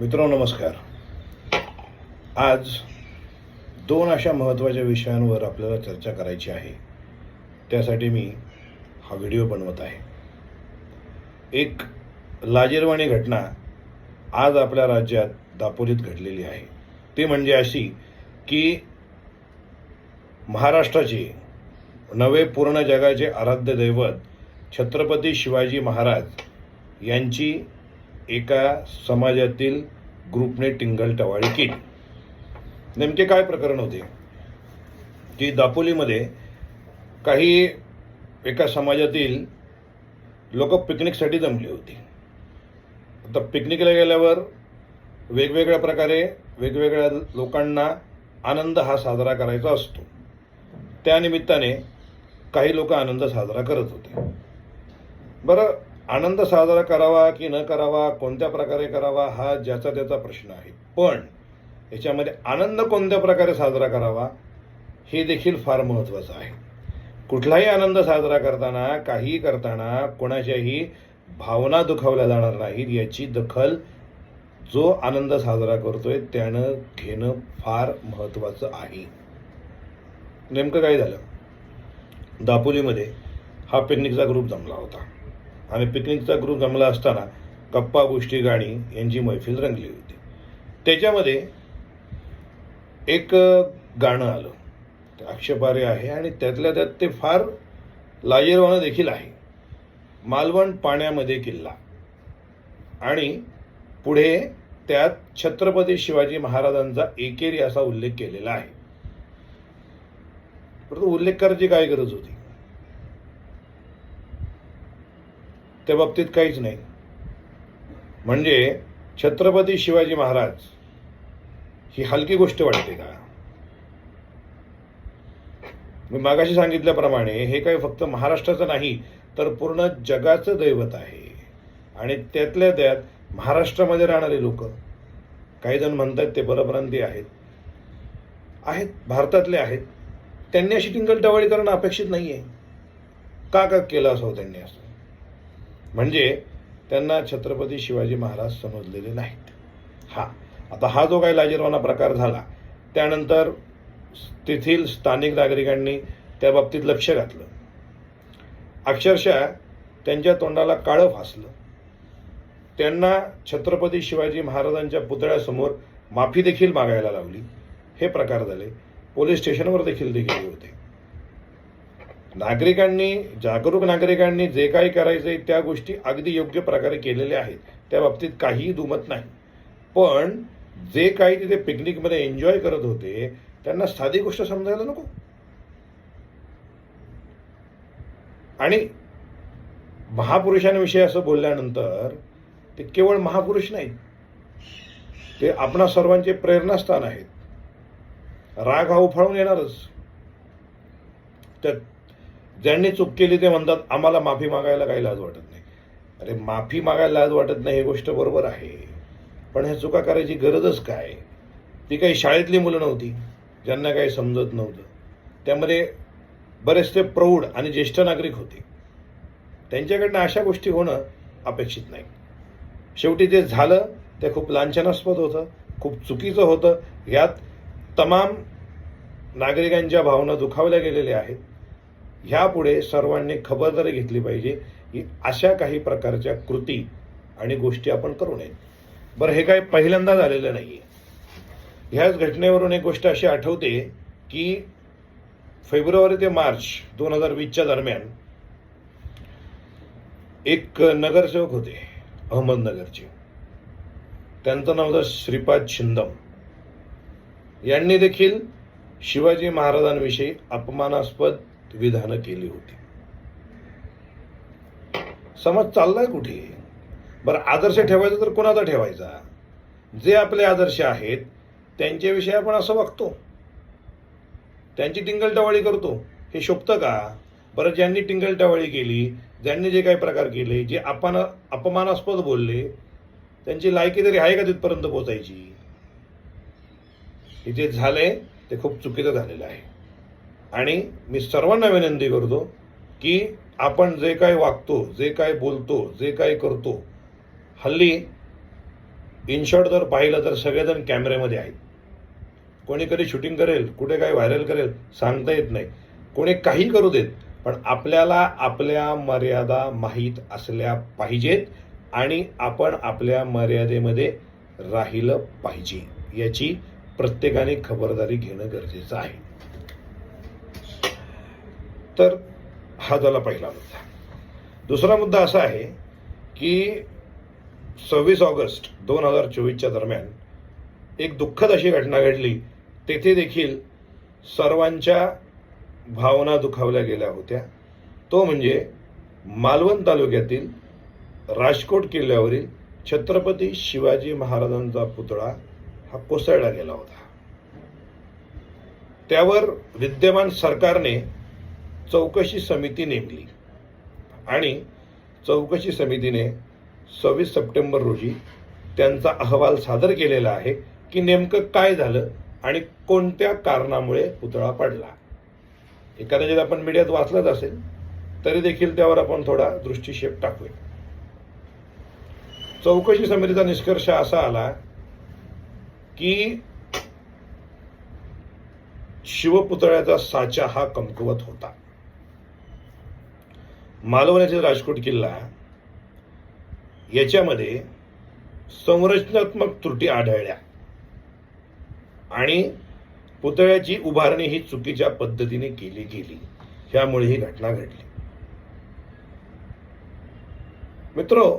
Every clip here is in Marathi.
मित्रांनो नमस्कार. आज दोन अशा महत्त्वाच्या विषयांवर आपल्याला चर्चा करायची आहे. त्यासाठी मी हा व्हिडिओ बनवत आहे. एक लाजीरवाणी घटना आज आपल्या राज्यात दापोलीत घडलेली आहे. ती म्हणजे अशी की महाराष्ट्राचे नवे पूर्ण जगाचे आराध्य दैवत छत्रपती शिवाजी महाराज यांची एका समाजातील ग्रुपने टिंगल टवाळी केली. नेमके काय प्रकरण होते? की दापोलीमध्ये काही एका समाजातील लोक पिकनिकसाठी जमली होती. आता पिकनिकला गेल्यावर वेगवेगळ्या प्रकारे वेगवेगळ्या लोकांना आनंद हा साजरा करायचा असतो. त्यानिमित्ताने काही लोक आनंद साजरा करत होते. बरं आनंद साजरा करावा की न करावा कोणत्या प्रकारे करावा हा ज्याचा त्याचा प्रश्न आहे. पण याच्यामध्ये आनंद कोणत्या प्रकारे साजरा करावा हे देखील फार महत्त्वाचं आहे. कुठलाही आनंद साजरा करताना काहीही करताना कोणाच्याही भावना दुखावल्या जाणार नाहीत याची दखल जो आनंद साजरा करतोय त्यानं घेणं फार महत्त्वाचं आहे. नेमकं काय झालं? दापोलीमध्ये हा पिकनिकचा ग्रुप जमला होता. आणि पिकनिकचा ग्रुप जमला असताना गप्पा गोष्टी गाणी यांची मैफिल रंगली होती. त्याच्यामध्ये एक गाणं आलं. ते आक्षेपार्ह आहे आणि त्यातल्या त्यात ते फार लाजेरवाणं देखील आहे. मालवण पाण्यामध्ये किल्ला. आणि पुढे त्यात छत्रपती शिवाजी महाराजांचा एकेरी असा उल्लेख केलेला आहे. परंतु उल्लेख करायची काय गरज होती? त्या बाबतीत काहीच नाही. म्हणजे छत्रपती शिवाजी महाराज ही हलकी गोष्ट वाटते का? मी मागाशी सांगितल्याप्रमाणे हे काही फक्त महाराष्ट्राचं नाही तर पूर्ण जगाचं दैवत आहे. आणि त्यातल्या त्यात महाराष्ट्रामध्ये राहणारे लोक काही जण म्हणतात ते परप्रांती आहेत आहेत भारतातले आहेत. त्यांनी अशी टिंगलटवाळी करणं अपेक्षित नाही आहे का का केलं असं हो त्यांनी असं? म्हणजे त्यांना छत्रपती शिवाजी महाराज समजलेले नाहीत. हा आता हा जो काही लाजीरवाना प्रकार झाला त्यानंतर तेथील स्थानिक नागरिकांनी त्या बाबतीत लक्ष घातलं. अक्षरशः त्यांच्या तोंडाला काळं फासलं त्यांना छत्रपती शिवाजी महाराजांच्या पुतळ्यासमोर माफी देखील मागायला लावली. हे प्रकार झाले. पोलीस स्टेशनवर देखील ते गेले होते. नागरिकांनी जागरूक नागरिकांनी जे काही करायचंय त्या गोष्टी अगदी योग्य प्रकारे केलेल्या आहेत. त्या बाबतीत काहीही दुमत नाही. पण जे काही तिथे पिकनिकमध्ये एन्जॉय करत होते त्यांना साधी गोष्ट समजायला नको. आणि महापुरुषांविषयी असं बोलल्यानंतर ते केवळ महापुरुष नाही ते आपणा सर्वांचे प्रेरणास्थान आहेत. राग हा उफाळून येणारच. तर ज्यांनी चूक केली ते म्हणतात आम्हाला माफी मागायला काही लाज वाटत नाही. अरे माफी मागायला लाज वाटत नाही ही गोष्ट बरोबर आहे. पण ह्या चुका करायची गरजच काय? ती काही शाळेतली मुलं नव्हती ज्यांना काही समजत नव्हतं. त्यामध्ये बरेचसे प्रौढ आणि ज्येष्ठ नागरिक होते. त्यांच्याकडनं अशा गोष्टी होणं अपेक्षित नाही. शेवटी जे झालं ते खूप लांछनास्पद होतं खूप चुकीचं होतं. यात तमाम नागरिकांच्या भावना दुखावल्या गेलेल्या आहेत. ह्यापुढे सर्वांनी खबरदारी घेतली पाहिजे की अशा काही प्रकारच्या कृती आणि गोष्टी आपण करू नयेत बरं हे काय पहिल्यांदा झालेलं नाही आहे ह्याच घटनेवरून एक गोष्ट अशी आठवते की फेब्रुवारी ते मार्च दोन हजार वीसच्या दरम्यान एक नगरसेवक होते अहमदनगरचे. त्यांचं नाव होतं श्रीपाद शिंदम. यांनी देखील शिवाजी महाराजांविषयी अपमानास्पद विधानं केली होती. समाज चाललाय कुठे? बरं आदर्श ठेवायचा तर कोणाचा ठेवायचा? जे आपले आदर्श आहेत त्यांच्याविषयी आपण असं वागतो. त्यांची टिंगलटवाळी करतो. हे शोभतं का? बरं ज्यांनी टिंगलटवाळी केली ज्यांनी जे काही प्रकार केले जे आपण अपमानास्पद बोलले त्यांची लायकी तरी आहे का तिथपर्यंत पोचायची हे जे झालंय ते खूप चुकीचं झालेलं आहे. आणि मी सर्वांना विनंती करतो की आपण जे काय वागतो जे काय बोलतो जे काय करतो हल्ली इनशॉट जर पाहिलं तर सगळेजण कॅमेऱ्यामध्ये आहेत. कोणी कधी शूटिंग करेल कुठे काय व्हायरल करेल सांगता येत नाही. कोणी काही करू देत पण आपल्याला आपल्या मर्यादा माहीत असल्या पाहिजेत आणि आपण आपल्या मर्यादेमध्ये राहिलं पाहिजे याची प्रत्येकाने खबरदारी घेणं गरजेचं आहे. तर हा झाला पहिला मुद्दा. दुसरा मुद्दा असा आहे की सव्वीस ऑगस्ट दोन हजार चोवीसच्या दरम्यान एक दुःखद अशी घटना घडली. तेथे देखील सर्वांच्या भावना दुखावल्या गेल्या होत्या. तो म्हणजे मालवण तालुक्यातील राजकोट किल्ल्यावरील छत्रपती शिवाजी महाराजांचा पुतळा हा कोसळला गेला होता. त्यावर विद्यमान सरकारने चौकशी समिती नेमली. आणि चौकशी समितीने सव्वीस सप्टेंबर रोजी त्यांचा अहवाल सादर केलेला आहे की नेमकं काय झालं आणि कोणत्या कारणामुळे पुतळा पडला. एखाद्या आपण मीडियात वाचलंच असेल तरी देखील त्यावर आपण थोडा दृष्टिक्षेप टाकूया. चौकशी समितीचा निष्कर्ष असा आला की शिवपुतळ्याचा साचा हा कमकुवत होता. मालवण राजकोट किल्ला याच्यामध्ये संरचनात्मक त्रुटी आढळल्या. आणि पुतळ्याची उभारणी ही चुकीच्या पद्धतीने केली गेली. ह्यामुळे ही घटना घडली. मित्र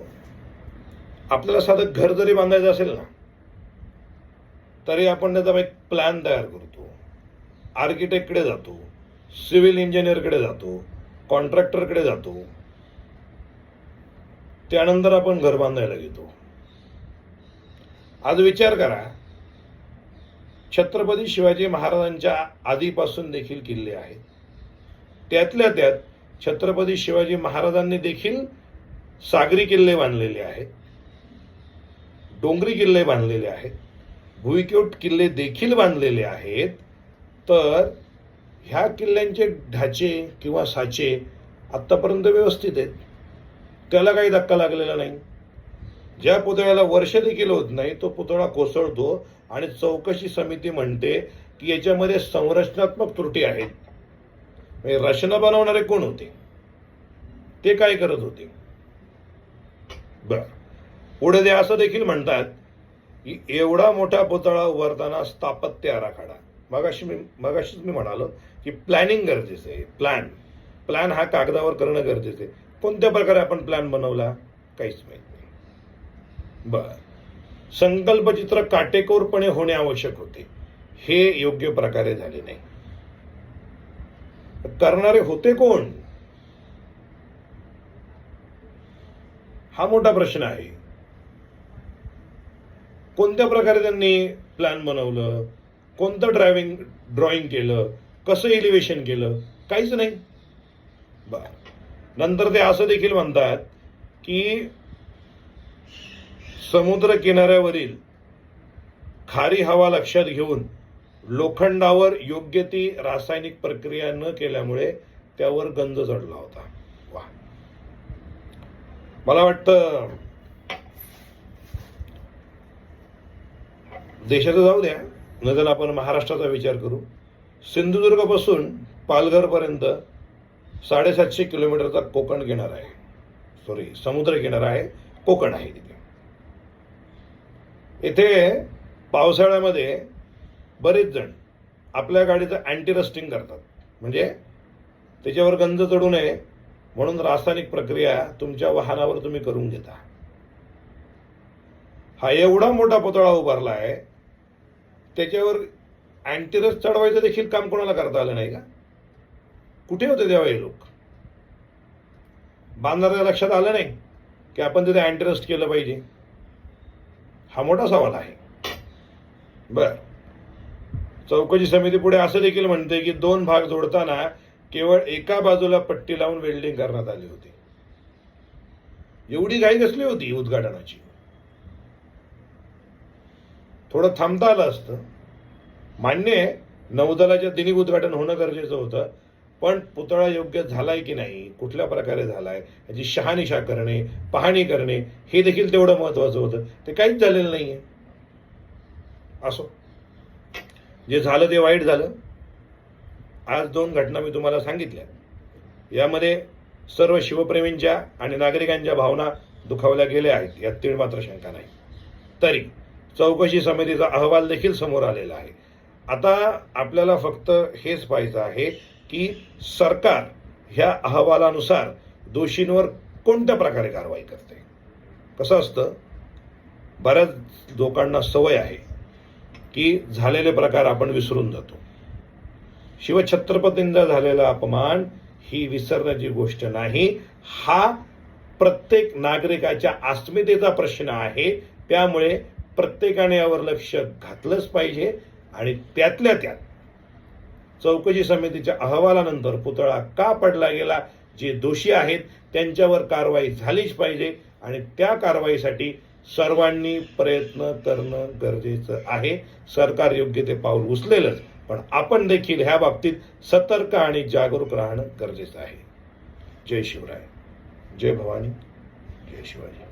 आपल्याला साधं घर जरी बांधायचं असेल ना तरी आपण त्याचा एक प्लॅन तयार करतो. आर्किटेक्टकडे जातो. सिव्हिल इंजिनियरकडे जातो. कॉन्ट्रॅक्टरकडे जातो. त्यानंतर आपण घर बांधायला घेतो. आज विचार करा छत्रपती शिवाजी महाराजांच्या आधीपासून देखील किल्ले आहेत. त्यातल्या त्यात छत्रपती शिवाजी महाराजांनी देखील सागरी किल्ले बांधलेले आहेत. डोंगरी किल्ले बांधलेले आहेत. भुईकोट किल्ले देखील बांधलेले आहेत. तर ह्या किल्ल्यांचे ढाचे किंवा साचे आत्तापर्यंत व्यवस्थित आहेत. त्याला काही धक्का लागलेला नाही. ज्या पुतळ्याला वर्ष देखील होत नाही तो पुतळा कोसळतो आणि चौकशी समिती म्हणते की याच्यामध्ये संरचनात्मक त्रुटी आहेत. म्हणजे रचना बनवणारे कोण होते? ते काय करत होते? बर. पुढे ते असं देखील म्हणतात की एवढा मोठा पुतळा उभारताना स्थापत्य आराखडा. मगाशी मी मगाशीच मी म्हणालो की प्लॅनिंग गरजेचं आहे. प्लॅन प्लॅन हा कागदावर करणं गरजेचं आहे. कोणत्या प्रकारे आपण प्लॅन बनवला? काहीच माहीत नाही. बर. संकल्पचित्र काटेकोरपणे होणे आवश्यक होते. हे योग्य प्रकारे झाले नाही. करणारे होते कोण? हा मोठा प्रश्न आहे. कोणत्या प्रकारे त्यांनी प्लॅन बनवलं? कोणतं ड्रायव्हिंग ड्रॉइंग केलं कसं एलिव्हेशन केलं काहीच नाही. बर. नंतर ते असं देखील म्हणतात की समुद्र किनाऱ्यावरील खारी हवा लक्षात घेऊन लोखंडावर योग्य ती रासायनिक प्रक्रिया न केल्यामुळे त्यावर गंज चढला होता. वा. मला वाटतं देशाचं जाऊ द्या. नजर आपण महाराष्ट्राचा विचार करू सिंधुदुर्गपासून पालघरपर्यंत साडेसातशे किलोमीटरचा कोकण किनारा आहे. सॉरी समुद्र किनारा आहे कोकण आहे तिथे. इथे पावसाळ्यामध्ये बरेच जण आपल्या गाडीचं अँटी रस्टिंग करतात. म्हणजे त्याच्यावर गंज चढू नये म्हणून रासायनिक प्रक्रिया तुमच्या वाहनावर तुम्ही करून घेता. हा एवढा मोठा पुतळा उभारला आहे त्याच्यावर अँटीरस चढवायचं देखील काम कोणाला करता आलं नाही का? कुठे होते तेव्हा हे लोक? बांधणाऱ्या लक्षात आलं नाही की आपण तिथे अँटीरस्ट केलं पाहिजे? हा मोठा सवाल आहे. बर. चौकशी समिती पुढे असं देखील म्हणते की दोन भाग जोडताना केवळ एका बाजूला पट्टी लावून वेल्डिंग करण्यात आली होती. एवढी घाई कसली होती उद्घाटनाची? थोडं थांबता आलं असतं. मान्य आहे नौदलाच्या दिनी उद्घाटन होणं गरजेचं होतं पण पुतळा योग्य झालाय की नाही कुठल्या प्रकारे झालाय याची शहानिशा करणे पाहणी करणे हे देखील तेवढं महत्वाचं होतं. ते काहीच झालेलं नाही आहे असो. जे झालं ते वाईट झालं. आज दोन घटना मी तुम्हाला सांगितल्या. यामध्ये सर्व शिवप्रेमींच्या आणि नागरिकांच्या भावना दुखावल्या गेल्या आहेत यात तीळ मात्र शंका नाही. तरी चौकशी समितीचा अहवाल देखील समोर आलेला आहे. आता आपल्याला फक्त हेच पाहायचं आहे की सरकार ह्या अहवालानुसार दोषींवर कोणत्या प्रकारे कारवाई करते? कसं असतं? बऱ्याच लोकांना सवय आहे की झालेले प्रकार आपण विसरून जातो. शिवछत्रपतींचा झालेला अपमान ही विसरण्याची गोष्ट नाही. हा प्रत्येक नागरिकाच्या अस्मितेचा प्रश्न आहे. त्यामुळे प्रत्येकाने यावर लक्ष घातलंच पाहिजे आणि त्यातल्या त्यात चौकशी समितीच्या अहवालानंतर पुतळा का पडला गेला जे दोषी आहेत त्यांच्यावर कारवाई झालीच पाहिजे आणि त्या कारवाईसाठी सर्वांनी प्रयत्न करणं गरजेचं आहे. सरकार योग्य ते पाऊल उचलेलंच पण आपण देखील ह्या बाबतीत सतर्क आणि जागरूक राहणं गरजेचं आहे. जय शिवराय. जय भवानी. जय शिवाजी.